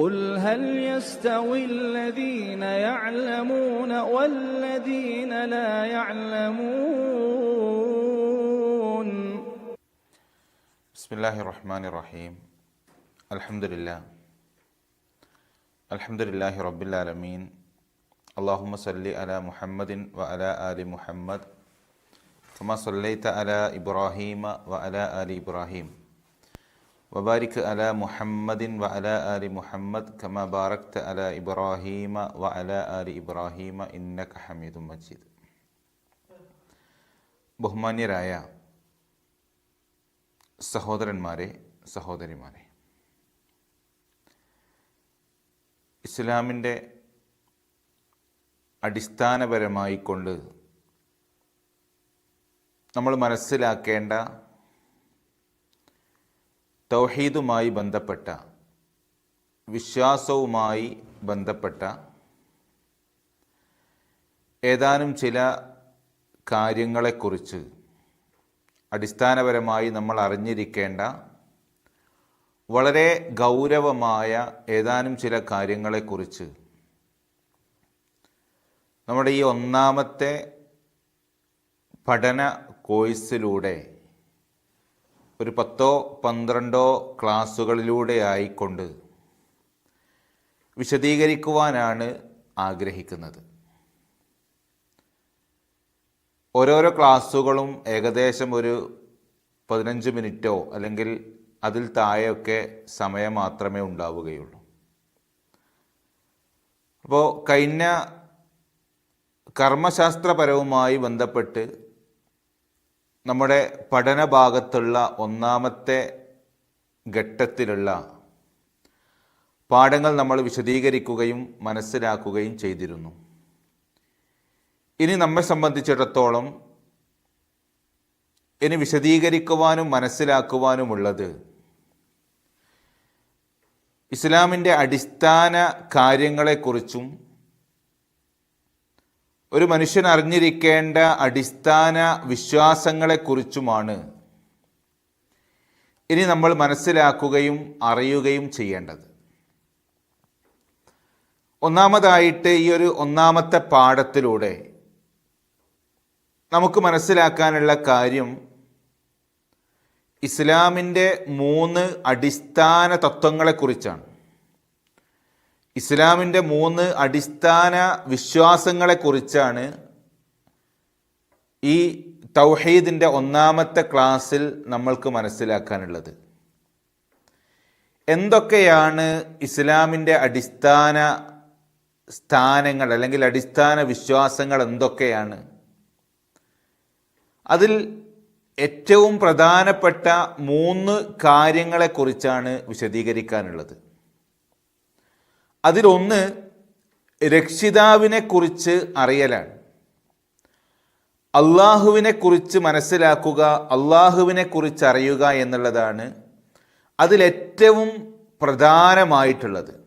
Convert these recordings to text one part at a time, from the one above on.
قل هل يستوي الذين يعلمون والذين لا يعلمون؟ بسم الله الرحمن الرحيم الحمد لله الحمد لله رب العالمين اللهم صل على محمد وعلى آل محمد كما صليت على إبراهيم وعلى آل إبراهيم വബാരിക് അല മുഹമ്മദിൻ വ അല ആലി മുഹമ്മദ് കമ ബാറക്ത് അല ഇബ്രാഹീമ വ അല ആലി ഇബ്രാഹീമ ഇന്നക ഹമീദും മജീദ് ബഹുമാന്യരായ സഹോദരന്മാരെ സഹോദരിമാരെ ഇസ്ലാമിന്റെ അടിസ്ഥാനപരമായി കൊണ്ട് നമ്മൾ മനസ്സിലാക്കേണ്ട തൗഹീദുമായി ബന്ധപ്പെട്ട വിശ്വാസവുമായി ബന്ധപ്പെട്ട ഏതാനും ചില കാര്യങ്ങളെക്കുറിച്ച് അടിസ്ഥാനപരമായി നമ്മൾ അറിഞ്ഞിരിക്കേണ്ട വളരെ ഗൗരവമായ ഏതാനും ചില കാര്യങ്ങളെക്കുറിച്ച് നമ്മുടെ ഈ ഒന്നാമത്തെ പഠന കോഴ്സിലൂടെ ഒരു പത്തോ പന്ത്രണ്ടോ ക്ലാസ്സുകളിലൂടെ ആയിക്കൊണ്ട് വിശദീകരിക്കുവാനാണ് ആഗ്രഹിക്കുന്നത്. ഓരോരോ ക്ലാസ്സുകളും ഏകദേശം ഒരു പതിനഞ്ച് മിനിറ്റോ അല്ലെങ്കിൽ അതിൽ താഴെയൊക്കെ സമയം മാത്രമേ ഉണ്ടാവുകയുള്ളൂ. അപ്പോൾ കഴിഞ്ഞ കർമ്മശാസ്ത്രപരവുമായി ബന്ധപ്പെട്ട് നമ്മുടെ പഠന ഭാഗത്തുള്ള ഒന്നാമത്തെ ഘട്ടത്തിലുള്ള പാഠങ്ങൾ നമ്മൾ വിശദീകരിക്കുകയും മനസ്സിലാക്കുകയും ചെയ്തിരുന്നു. ഇനി നമ്മെ സംബന്ധിച്ചിടത്തോളം ഇനി വിശദീകരിക്കുവാനും മനസ്സിലാക്കുവാനുമുള്ളത് ഇസ്ലാമിന്റെ അടിസ്ഥാന കാര്യങ്ങളെക്കുറിച്ചും ഒരു മനുഷ്യൻ അറിഞ്ഞിരിക്കേണ്ട അടിസ്ഥാന വിശ്വാസങ്ങളെക്കുറിച്ചുമാണ് ഇനി നമ്മൾ മനസ്സിലാക്കുകയും അറിയുകയും ചെയ്യേണ്ടത്. ഒന്നാമതായിട്ട് ഈ ഒരു ഒന്നാമത്തെ പാഠത്തിലൂടെ നമുക്ക് മനസ്സിലാക്കാനുള്ള കാര്യം ഇസ്ലാമിന്റെ മൂന്ന് അടിസ്ഥാന തത്വങ്ങളെക്കുറിച്ചാണ്. ഇസ്ലാമിന്റെ മൂന്ന് അടിസ്ഥാന വിശ്വാസങ്ങളെക്കുറിച്ചാണ് ഈ തൗഹീദിന്റെ ഒന്നാമത്തെ ക്ലാസ്സിൽ നമ്മൾക്ക് മനസ്സിലാക്കാനുള്ളത്. എന്തൊക്കെയാണ് ഇസ്ലാമിന്റെ അടിസ്ഥാന സ്ഥാനങ്ങൾ അല്ലെങ്കിൽ അടിസ്ഥാന വിശ്വാസങ്ങൾ എന്തൊക്കെയാണ്? അതിൽ ഏറ്റവും പ്രധാനപ്പെട്ട മൂന്ന് കാര്യങ്ങളെക്കുറിച്ചാണ് വിശദീകരിക്കാനുള്ളത്. അതിലൊന്ന് രക്ഷിതാവിനെ കുറിച്ച് അറിയലാണ്. അള്ളാഹുവിനെ കുറിച്ച് മനസ്സിലാക്കുക അള്ളാഹുവിനെ കുറിച്ച് അറിയുക എന്നുള്ളതാണ് അതിലേറ്റവും പ്രധാനമായിട്ടുള്ളത്.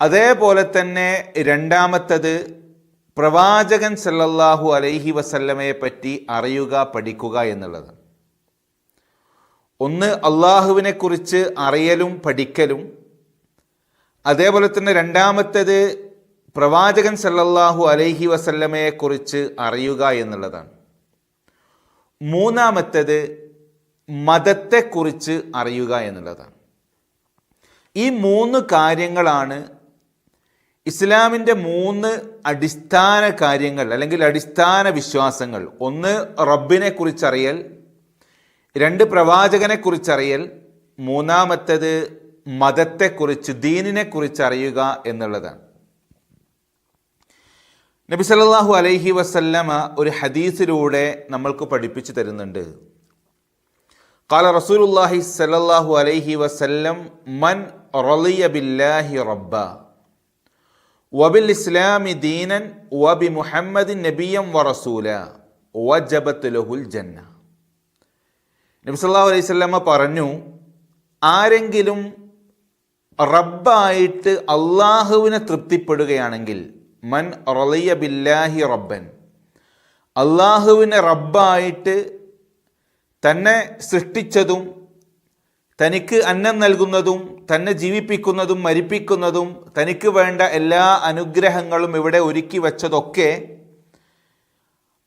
അതേപോലെ തന്നെ രണ്ടാമത്തത് പ്രവാചകൻ സല്ലല്ലാഹു അലൈഹി വസല്ലമയെ പറ്റി അറിയുക പഠിക്കുക എന്നുള്ളത്. ഒന്ന് അള്ളാഹുവിനെ കുറിച്ച് അറിയലും പഠിക്കലും. അതേപോലെ തന്നെ രണ്ടാമത്തേത് പ്രവാചകൻ സല്ലല്ലാഹു അലൈഹി വസല്ലമയെ കുറിച്ച് അറിയുക എന്നുള്ളതാണ്. മൂന്നാമത്തേത് മതത്തെക്കുറിച്ച് അറിയുക എന്നുള്ളതാണ്. ഈ മൂന്ന് കാര്യങ്ങളാണ് ഇസ്ലാമിന്റെ മൂന്ന് അടിസ്ഥാന കാര്യങ്ങൾ അല്ലെങ്കിൽ അടിസ്ഥാന വിശ്വാസങ്ങൾ. ഒന്ന് റബ്ബിനെ കുറിച്ചറിയൽ രണ്ട് പ്രവാചകനെ കുറിച്ചറിയൽ മൂന്നാമത്തേത് മതത്തെക്കുറിച്ച് ദീനിനെക്കുറിച്ച് അറിയുക എന്നുള്ളതാണ്. നബി സല്ലാഹു അലൈഹി വസല്ലമ ഒരു ഹദീസിലൂടെ നമ്മൾക്ക് പഠിപ്പിച്ചു തരുന്നുണ്ട്. കാല റസൂലുല്ലാഹി സല്ലല്ലാഹു അലൈഹി വസല്ലം മൻ റളിയ ബില്ലാഹി റബ്ബ വബിൽ ഇസ്ലാമി ദീനൻ വബി മുഹമ്മദ് നബിയം വറസൂല വജബത്ത് ലഹുൽ ജന്ന. നബി സല്ലാഹു അലൈഹി സ്വല്ലമ്മ പറഞ്ഞു ആരെങ്കിലും റബ്ബായിട്ട് അള്ളാഹുവിനെ തൃപ്തിപ്പെടുകയാണെങ്കിൽ മൻ റളിയ ബില്ലാഹി റബ്ബൻ അള്ളാഹുവിനെ റബ്ബായിട്ട് തന്നെ സൃഷ്ടിച്ചതും തനിക്ക് അന്നം നൽകുന്നതും തന്നെ ജീവിപ്പിക്കുന്നതും മരിപ്പിക്കുന്നതും തനിക്ക് വേണ്ട എല്ലാ അനുഗ്രഹങ്ങളും ഇവിടെ ഒരുക്കി വച്ചതൊക്കെ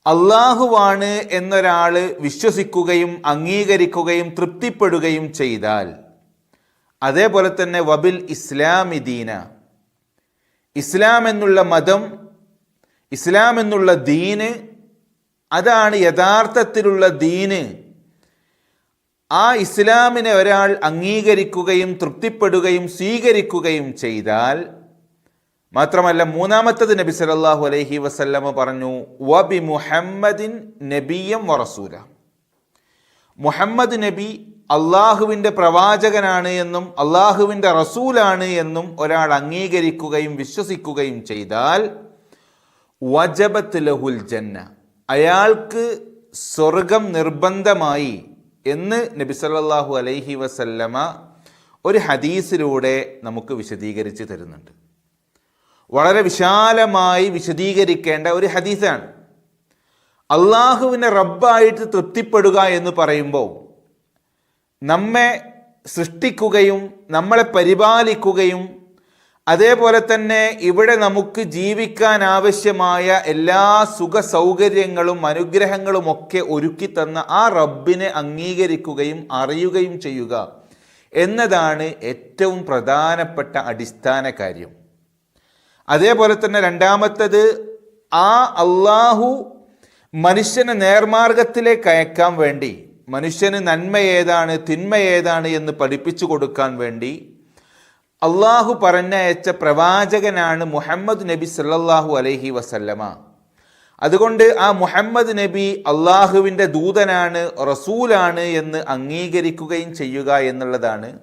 അള്ളാഹുവാണ് എന്നൊരാൾ വിശ്വസിക്കുകയും അംഗീകരിക്കുകയും തൃപ്തിപ്പെടുകയും ചെയ്താൽ അതേപോലെ തന്നെ വബിൽ ഇസ്ലാമി ദീന. ഇസ്ലാം എന്നുള്ള മതം ഇസ്ലാം എന്നുള്ള ദീന് അതാണ് യഥാർത്ഥത്തിലുള്ള ദീന്. ആ ഇസ്ലാമിനെ ഒരാൾ അംഗീകരിക്കുകയും തൃപ്തിപ്പെടുകയും സ്വീകരിക്കുകയും ചെയ്താൽ മാത്രമല്ല മൂന്നാമത്തത് നബി സല്ലല്ലാഹു അലൈഹി വസല്ലമ പറഞ്ഞു വബി മുഹമ്മദിൻ നബിയം വറസൂല. മുഹമ്മദ് നബി അള്ളാഹുവിന്റെ പ്രവാചകനാണ് എന്നും അള്ളാഹുവിന്റെ റസൂലാണ് എന്നും ഒരാൾ അംഗീകരിക്കുകയും വിശ്വസിക്കുകയും ചെയ്താൽ വജബത്ത് ലഹുൽ ജന്ന അയാൾക്ക് സ്വർഗം നിർബന്ധമായി എന്ന് നബി സല്ലല്ലാഹു അലൈഹി വസല്ലമ ഒരു ഹദീസിലൂടെ നമുക്ക് വിശദീകരിച്ച് തരുന്നുണ്ട്. വളരെ വിശാലമായി വിശദീകരിക്കേണ്ട ഒരു ഹദീസാണ്. അള്ളാഹുവിനെ റബ്ബായിട്ട് തൃപ്തിപ്പെടുക എന്ന് പറയുമ്പോൾ നമ്മെ സൃഷ്ടിക്കുകയും നമ്മളെ പരിപാലിക്കുകയും അതേപോലെ തന്നെ ഇവിടെ നമുക്ക് ജീവിക്കാൻ ആവശ്യമായ എല്ലാ സുഖ സൗകര്യങ്ങളും അനുഗ്രഹങ്ങളും ഒക്കെ ഒരുക്കി തന്ന ആ റബ്ബിനെ അംഗീകരിക്കുകയും അറിയുകയും ചെയ്യുക എന്നതാണ് ഏറ്റവും പ്രധാനപ്പെട്ട അടിസ്ഥാന കാര്യം. അതേപോലെ തന്നെ രണ്ടാമത്തത് ആ അള്ളാഹു മനുഷ്യനെ നേർമാർഗത്തിലേക്ക് അയക്കാൻ വേണ്ടി മനുഷ്യന് നന്മ ഏതാണ് തിന്മ ഏതാണ് എന്ന് പഠിപ്പിച്ചു കൊടുക്കാൻ വേണ്ടി അള്ളാഹു പറഞ്ഞയച്ച പ്രവാചകനാണ് മുഹമ്മദ് നബി സല്ലാഹു അലൈഹി വസല്ലമ. അതുകൊണ്ട് ആ മുഹമ്മദ് നബി അള്ളാഹുവിന്റെ ദൂതനാണ് റസൂലാണ് എന്ന് അംഗീകരിക്കുകയും ചെയ്യുക എന്നുള്ളതാണ്.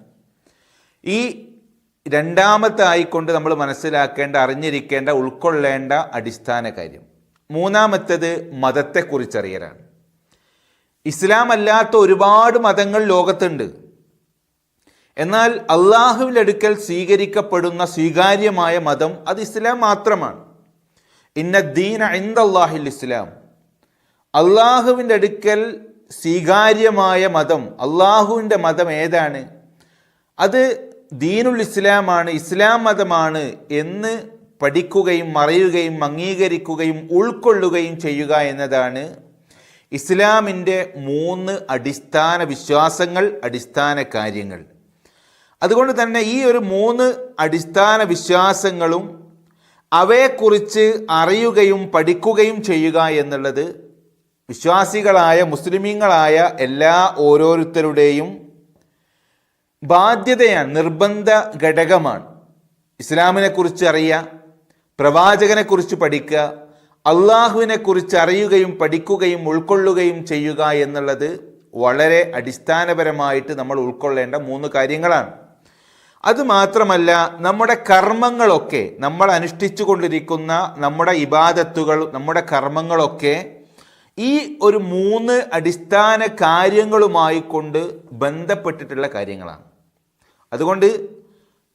ഈ രണ്ടാമത്തെ ആയിക്കൊണ്ട് നമ്മൾ മനസ്സിലാക്കേണ്ട അറിഞ്ഞിരിക്കേണ്ട ഉൾക്കൊള്ളേണ്ട അടിസ്ഥാന കാര്യം. മൂന്നാമത്തേത് മതത്തെക്കുറിച്ചറിയലാണ്. ഇസ്ലാം അല്ലാത്ത ഒരുപാട് മതങ്ങൾ ലോകത്തുണ്ട്. എന്നാൽ അള്ളാഹുവിലടുക്കൽ സ്വീകരിക്കപ്പെടുന്ന സ്വീകാര്യമായ മതം അത് ഇസ്ലാം മാത്രമാണ്. ഇന്ന ദീന ഇന്ദാഹിൽ ഇസ്ലാം. അള്ളാഹുവിന്റെ അടുക്കൽ സ്വീകാര്യമായ മതം അള്ളാഹുവിന്റെ മതം ഏതാണ്? അത് ദീനുൽ ഇസ്ലാമാണ് ഇസ്ലാം മതമാണ് എന്ന് പഠിക്കുകയും അറിയുകയും അംഗീകരിക്കുകയും ഉൾക്കൊള്ളുകയും ചെയ്യുക എന്നതാണ് ഇസ്ലാമിന്റെ മൂന്ന് അടിസ്ഥാന വിശ്വാസങ്ങൾ അടിസ്ഥാന കാര്യങ്ങൾ. അതുകൊണ്ട് തന്നെ ഈ ഒരു മൂന്ന് അടിസ്ഥാന വിശ്വാസങ്ങളും അവയെക്കുറിച്ച് അറിയുകയും പഠിക്കുകയും ചെയ്യുക എന്നുള്ളത് വിശ്വാസികളായ മുസ്ലിമീങ്ങളായ എല്ലാ ഓരോരുത്തരുടെയും ബാധ്യതയാണ് നിർബന്ധ ഘടകമാണ്. ഇസ്ലാമിനെക്കുറിച്ച് അറിയുക പ്രവാചകനെക്കുറിച്ച് പഠിക്കുക അള്ളാഹുവിനെ കുറിച്ച് അറിയുകയും പഠിക്കുകയും ഉൾക്കൊള്ളുകയും ചെയ്യുക എന്നുള്ളത് വളരെ അടിസ്ഥാനപരമായിട്ട് നമ്മൾ ഉൾക്കൊള്ളേണ്ട മൂന്ന് കാര്യങ്ങളാണ്. അതുമാത്രമല്ല നമ്മുടെ കർമ്മങ്ങളൊക്കെ നമ്മൾ അനുഷ്ഠിച്ചു കൊണ്ടിരിക്കുന്ന നമ്മുടെ ഇബാദത്തുകൾ നമ്മുടെ കർമ്മങ്ങളൊക്കെ ഈ ഒരു മൂന്ന് അടിസ്ഥാന കാര്യങ്ങളുമായി കൊണ്ട് ബന്ധപ്പെട്ടിട്ടുള്ള കാര്യങ്ങളാണ്. അതുകൊണ്ട്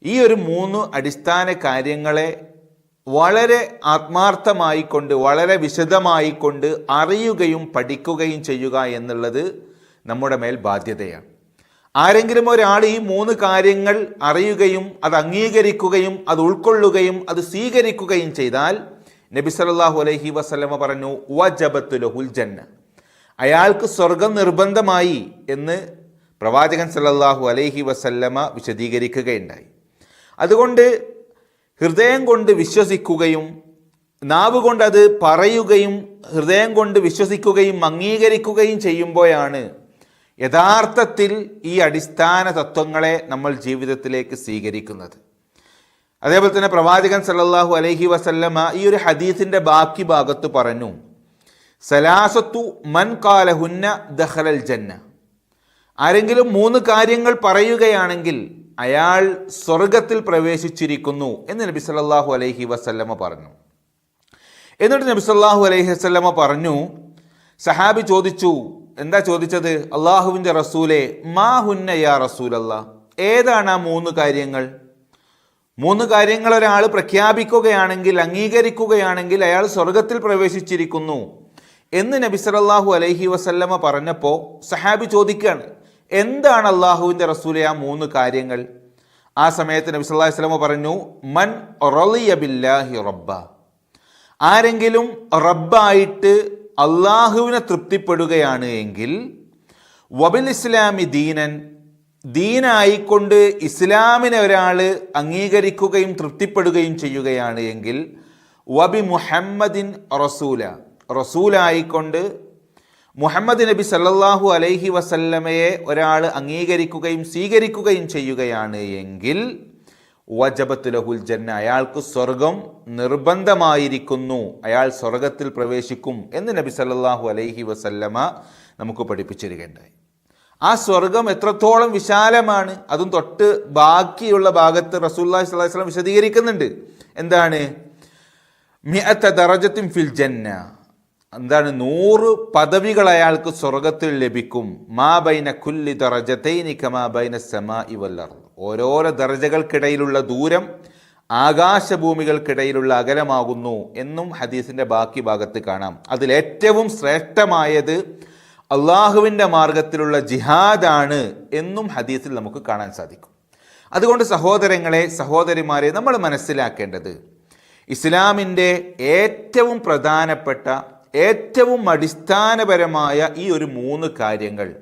ഈ ഒരു മൂന്ന് അടിസ്ഥാന കാര്യങ്ങളെ വളരെ ആത്മാർത്ഥമായി കൊണ്ട് വളരെ വിശദമായി കൊണ്ട് അറിയുകയും പഠിക്കുകയും ചെയ്യുക എന്നുള്ളത് നമ്മുടെ മേൽ ബാധ്യതയാണ്. ആരെങ്കിലും ഒരാൾ ഈ മൂന്ന് കാര്യങ്ങൾ അറിയുകയും അത് അംഗീകരിക്കുകയും അത് ഉൾക്കൊള്ളുകയും അത് സ്വീകരിക്കുകയും ചെയ്താൽ നബി സല്ലല്ലാഹു അലൈഹി വസ്ലമ പറഞ്ഞു വജബത്തു ലഹുൽ ജന്ന. അയാൾക്ക് സ്വർഗം നിർബന്ധമായി എന്ന് പ്രവാചകൻ സല്ലല്ലാഹു അലൈഹി വസല്ലമ വിശദീകരിക്കുകയുണ്ടായി. അതുകൊണ്ട് ഹൃദയം കൊണ്ട് വിശ്വസിക്കുകയും നാവ് കൊണ്ട് അത് പറയുകയും ഹൃദയം കൊണ്ട് വിശ്വസിക്കുകയും അംഗീകരിക്കുകയും ചെയ്യുമ്പോഴാണ് യഥാർത്ഥത്തിൽ ഈ അടിസ്ഥാന തത്വങ്ങളെ നമ്മൾ ജീവിതത്തിലേക്ക് സ്വീകരിക്കുന്നത്. അതേപോലെ തന്നെ പ്രവാചകൻ സല്ലല്ലാഹു അലഹി വസല്ലമ ഈ ഒരു ഹദീസിന്റെ ബാക്കി ഭാഗത്ത് പറഞ്ഞു സലാസത്തു മൻ കാലഹുന്ന ദഹലൽ ജന്ന. ആരെങ്കിലും മൂന്ന് കാര്യങ്ങൾ പറയുകയാണെങ്കിൽ അയാൾ സ്വർഗത്തിൽ പ്രവേശിച്ചിരിക്കുന്നു എന്ന് നബി സല്ലാഹു അലൈഹി വസല്ലമ പറഞ്ഞു. എന്നിട്ട് നബി സല്ലാഹു അലൈഹി വസല്ലമ പറഞ്ഞു സഹാബി ചോദിച്ചു എന്താ ചോദിച്ചത്? അള്ളാഹുവിന്റെ റസൂലെ മാ ഹുന്ന യാ റസൂലല്ല ഏതാണ് ആ മൂന്ന് കാര്യങ്ങൾ? മൂന്ന് കാര്യങ്ങൾ ഒരാൾ പ്രഖ്യാപിക്കുകയാണെങ്കിൽ അംഗീകരിക്കുകയാണെങ്കിൽ അയാൾ സ്വർഗത്തിൽ പ്രവേശിച്ചിരിക്കുന്നു. എന്ന് നബി സല്ലല്ലാഹു അലൈഹി വസല്ലമ പറഞ്ഞപ്പോൾ സഹാബി ചോദിക്കുകയാണ് എന്താണ് അള്ളാഹുവിന്റെ റസൂലെ ആ മൂന്ന് കാര്യങ്ങൾ? ആ സമയത്ത് നബി സല്ലാഹു വസല്ലമ പറഞ്ഞു മൻ റളിയ ബില്ലാഹി റബ്ബ. ആരെങ്കിലും റബ്ബായിട്ട് അള്ളാഹുവിനെ തൃപ്തിപ്പെടുകയാണ് എങ്കിൽ വബിൽ ഇസ്ലാമി ദീനൻ. ദീനായിക്കൊണ്ട് ഇസ്ലാമിനെ ഒരാൾ അംഗീകരിക്കുകയും തൃപ്തിപ്പെടുകയും ചെയ്യുകയാണ് എങ്കിൽ വബി മുഹമ്മദിൻ റസൂല. റസൂലായിക്കൊണ്ട് മുഹമ്മദ് നബി സല്ലാഹു അലൈഹി വസല്ലമയെ ഒരാൾ അംഗീകരിക്കുകയും സ്വീകരിക്കുകയും ചെയ്യുകയാണ് എങ്കിൽ വജബത്തുലഹുൽ ജന്ന അയാൾക്ക് സ്വർഗം നിർബന്ധമായിരിക്കുന്നു. അയാൾ സ്വർഗത്തിൽ പ്രവേശിക്കും എന്ന് നബി സല്ലാഹു അലൈഹി വസല്ലമ നമുക്ക് പഠിപ്പിച്ചിരിക്കേണ്ടായി ആ സ്വർഗം എത്രത്തോളം വിശാലമാണ് അതും തൊട്ട് ബാക്കിയുള്ള ഭാഗത്ത് റസൂല്ലാഹി സ്വല്ലല്ലാഹു അലൈഹി വസല്ലം വിശദീകരിക്കുന്നുണ്ട്. എന്താണ്? മിഅത്ത ദറജത്തിൻ ഫിൽ ജന്ന. എന്താണ് നൂറ് പദവികൾ അയാൾക്ക് സ്വർഗത്തിൽ ലഭിക്കും. മാ ബൈന കുല്ലി ദറജതൈനിക്ക കമാ ബൈന സമാ ഇവല്ലർ ഓരോരോ ദർജകൾക്കിടയിലുള്ള ദൂരം ആകാശഭൂമികൾക്കിടയിലുള്ള അകലമാകുന്നു എന്നും ഹദീസിന്റെ ബാക്കി ഭാഗത്ത് കാണാം. അതിലേറ്റവും ശ്രേഷ്ഠമായത് അള്ളാഹുവിന്റെ മാർഗത്തിലുള്ള ജിഹാദാണ് എന്നും ഹദീസിൽ നമുക്ക് കാണാൻ സാധിക്കും. അതുകൊണ്ട് സഹോദരങ്ങളെ സഹോദരിമാരെ നമ്മൾ മനസ്സിലാക്കേണ്ടത് ഇസ്ലാമിന്റെ ഏറ്റവും പ്രധാനപ്പെട്ട ഏറ്റവും അടിസ്ഥാനപരമായ ഈ ഒരു മൂന്ന് കാര്യങ്ങൾ.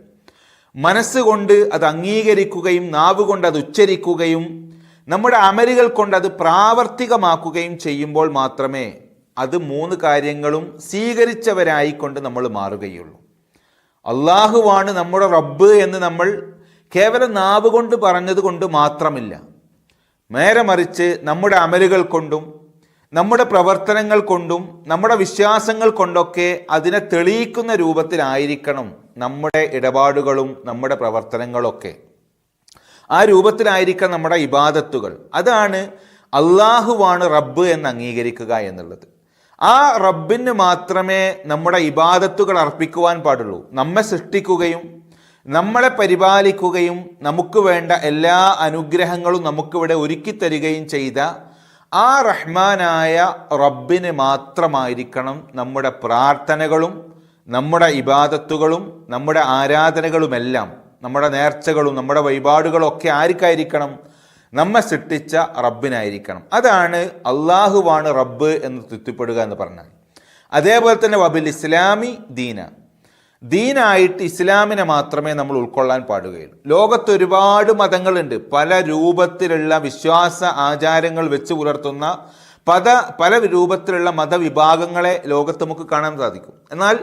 മനസ്സുകൊണ്ട് അത് അംഗീകരിക്കുകയും നാവുകൊണ്ട് അത് ഉച്ചരിക്കുകയും നമ്മുടെ അമലുകൾ കൊണ്ട് അത് പ്രാവർത്തികമാക്കുകയും ചെയ്യുമ്പോൾ മാത്രമേ അത് മൂന്ന് കാര്യങ്ങളും സ്വീകരിച്ചവരായിക്കൊണ്ട് നമ്മൾ മാറുകയുള്ളൂ. അള്ളാഹുവാണ് നമ്മുടെ റബ്ബ് എന്ന് നമ്മൾ കേവലം നാവ് കൊണ്ട് പറഞ്ഞത് കൊണ്ട് മാത്രമില്ല. നേരെ മറിച്ച് നമ്മുടെ അമലുകൾ കൊണ്ടും നമ്മുടെ പ്രവർത്തനങ്ങൾ കൊണ്ടും നമ്മുടെ വിശ്വാസങ്ങൾ കൊണ്ടൊക്കെ അതിനെ തെളിയിക്കുന്ന രൂപത്തിലായിരിക്കണം നമ്മുടെ ഇടപാടുകളും നമ്മുടെ പ്രവർത്തനങ്ങളൊക്കെ. ആ രൂപത്തിലായിരിക്കാം നമ്മുടെ ഇബാദത്തുകൾ. അതാണ് അള്ളാഹുവാണ് റബ്ബ് എന്ന് അംഗീകരിക്കുക എന്നുള്ളത്. ആ റബ്ബിന് മാത്രമേ നമ്മുടെ ഇബാദത്തുകൾ അർപ്പിക്കുവാൻ പാടുള്ളൂ. നമ്മെ സൃഷ്ടിക്കുകയും നമ്മളെ പരിപാലിക്കുകയും നമുക്ക് വേണ്ട എല്ലാ അനുഗ്രഹങ്ങളും നമുക്കിവിടെ ഒരുക്കി തരികയും ചെയ്ത ആ റഹ്മാനായ റബ്ബിന് മാത്രമായിരിക്കണം നമ്മുടെ പ്രാർത്ഥനകളും നമ്മുടെ ഇബാദത്തുകളും നമ്മുടെ ആരാധനകളുമെല്ലാം നമ്മുടെ നേർച്ചകളും നമ്മുടെ വഴിപാടുകളും ഒക്കെ ആർക്കായിരിക്കണം? നമ്മെ സൃഷ്ടിച്ച റബ്ബിനായിരിക്കണം. അതാണ് അള്ളാഹുവാണ് റബ്ബ് എന്ന് തൃപ്തിപ്പെടുക എന്ന് പറഞ്ഞാൽ. അതേപോലെ തന്നെ വബിൽ ഇസ്ലാമി ദീന. ദീനായിട്ട് ഇസ്ലാമിനെ മാത്രമേ നമ്മൾ ഉൾക്കൊള്ളാൻ പാടുകയുള്ളൂ. ലോകത്ത് ഒരുപാട് മതങ്ങളുണ്ട്. പല രൂപത്തിലുള്ള വിശ്വാസ ആചാരങ്ങൾ വെച്ച് പുലർത്തുന്ന പല പല രൂപത്തിലുള്ള മതവിഭാഗങ്ങളെ ലോകത്ത് നമുക്ക് കാണാൻ സാധിക്കും. എന്നാൽ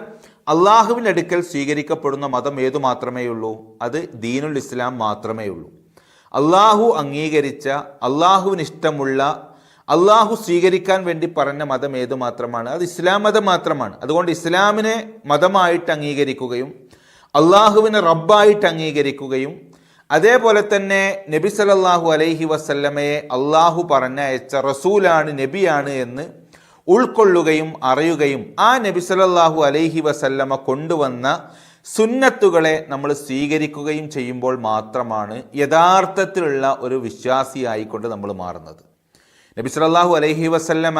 അള്ളാഹുവിന്റെ അടുക്കൽ സ്വീകരിക്കപ്പെടുന്ന മതം ഏതു മാത്രമേ ഉള്ളൂ? അത് ദീനുൽ ഇസ്ലാം മാത്രമേ ഉള്ളൂ. അള്ളാഹു അംഗീകരിച്ച അള്ളാഹുവിന് ഇഷ്ടമുള്ള അള്ളാഹു സ്വീകരിക്കാൻ വേണ്ടി പറഞ്ഞ മതം ഏത് മാത്രമാണ്? അത് ഇസ്ലാം മതം മാത്രമാണ്. അതുകൊണ്ട് ഇസ്ലാമിനെ മതമായിട്ട് അംഗീകരിക്കുകയും അള്ളാഹുവിനെ റബ്ബായിട്ട് അംഗീകരിക്കുകയും അതേപോലെ തന്നെ നബി സലല്ലാഹു അലൈഹി വസല്ലമയെ അള്ളാഹു പറഞ്ഞയച്ച റസൂലാണ് നബിയാണ് എന്ന് ഉൾക്കൊള്ളുകയും അറിയുകയും ആ നബി സലല്ലാഹു അലൈഹി വസല്ലമ കൊണ്ടുവന്ന സുന്നത്തുകളെ നമ്മൾ സ്വീകരിക്കുകയും ചെയ്യുമ്പോൾ മാത്രമാണ് യഥാർത്ഥത്തിലുള്ള ഒരു വിശ്വാസിയായിക്കൊണ്ട് നമ്മൾ മാറുന്നത്. നബി സല്ലല്ലാഹു അലൈഹി വസല്ലമ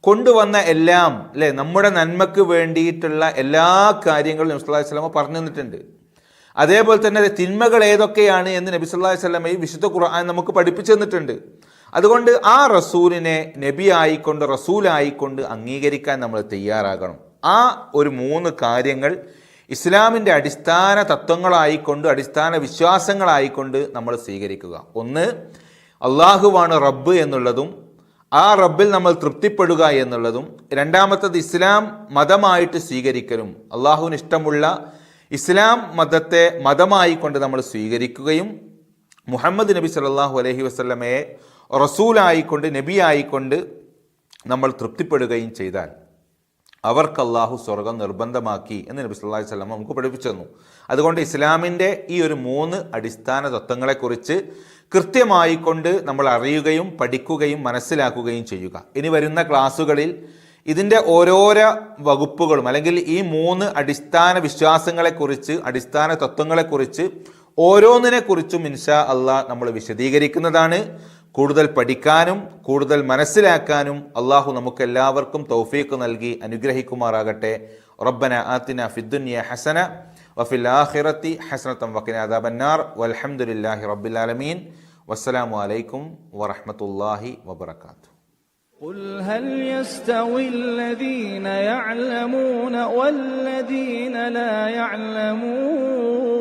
കൊണ്ടുവന്ന എല്ലാം അല്ലെ? നമ്മുടെ നന്മക്ക് വേണ്ടിയിട്ടുള്ള എല്ലാ കാര്യങ്ങളും നബി സല്ലല്ലാഹു വസ്ലമ പറഞ്ഞു തന്നിട്ടുണ്ട്. അതേപോലെ തന്നെ തിന്മകൾ ഏതൊക്കെയാണ് എന്ന് നബി സല്ലല്ലാഹു വല്ലമ ഈ വിശുദ്ധ ഖുർആൻ നമുക്ക് പഠിപ്പിച്ചു തന്നിട്ടുണ്ട്. അതുകൊണ്ട് ആ റസൂലിനെ നബി ആയിക്കൊണ്ട് റസൂലായിക്കൊണ്ട് അംഗീകരിക്കാൻ നമ്മൾ തയ്യാറാകണം. ആ ഒരു മൂന്ന് കാര്യങ്ങൾ ഇസ്ലാമിന്റെ അടിസ്ഥാന തത്വങ്ങളായിക്കൊണ്ട് അടിസ്ഥാന വിശ്വാസങ്ങളായിക്കൊണ്ട് നമ്മൾ സ്വീകരിക്കുക. ഒന്ന് അള്ളാഹുവാണ് റബ്ബ് എന്നുള്ളതും ആ റബ്ബിൽ നമ്മൾ തൃപ്തിപ്പെടുക എന്നുള്ളതും രണ്ടാമത്തത് ഇസ്ലാം മതമായിട്ട് സ്വീകരിക്കലും അള്ളാഹുവിന് ഇഷ്ടമുള്ള ഇസ്ലാം മതത്തെ മതമായി കൊണ്ട് നമ്മൾ സ്വീകരിക്കുകയും മുഹമ്മദ് നബി സല്ലല്ലാഹു അലഹി വസ്ലമയെ റസൂലായിക്കൊണ്ട് നബിയായിക്കൊണ്ട് നമ്മൾ തൃപ്തിപ്പെടുകയും ചെയ്താൽ അവർക്ക് അള്ളാഹു സ്വർഗം നിർബന്ധമാക്കി എന്ന് നബി സല്ലല്ലാഹു അലൈഹി വസല്ലം നമുക്ക് പഠിപ്പിച്ചു തന്നു അതുകൊണ്ട് ഇസ്ലാമിന്റെ ഈ ഒരു മൂന്ന് അടിസ്ഥാന തത്വങ്ങളെക്കുറിച്ച് കൃത്യമായിക്കൊണ്ട് നമ്മൾ അറിയുകയും പഠിക്കുകയും മനസ്സിലാക്കുകയും ചെയ്യുക. ഇനി വരുന്ന ക്ലാസ്സുകളിൽ ഇതിന്റെ ഓരോരോ വകുപ്പുകളും അല്ലെങ്കിൽ ഈ മൂന്ന് അടിസ്ഥാന വിശ്വാസങ്ങളെക്കുറിച്ച് അടിസ്ഥാന തത്വങ്ങളെക്കുറിച്ച് ഓരോന്നിനെക്കുറിച്ചും ഇൻഷാ അള്ളാഹ് നമ്മൾ വിശദീകരിക്കുന്നതാണ് കൂടുതൽ പഠിക്കാനും കൂടുതൽ മനസ്സിലാക്കാനും അള്ളാഹു നമുക്ക് എല്ലാവർക്കും തൗഫീഖ് നൽകി അനുഗ്രഹിക്കുമാറാകട്ടെ റബ്ബന ആത്തിന ഫിദ്ദുനിയ ഹസന വഫിൽ ആഖിറത്തി ഹസനത്തം വഖിന അദാബന്നാർ വൽഹംദുലില്ലാഹി റബ്ബിൽ ആലമീൻ വസ്സലാമു അലൈക്കും വറഹ്മത്തുള്ളാഹി വബറകാതുഹു قل هل يستوي الذين يعلمون والذين لا يعلمون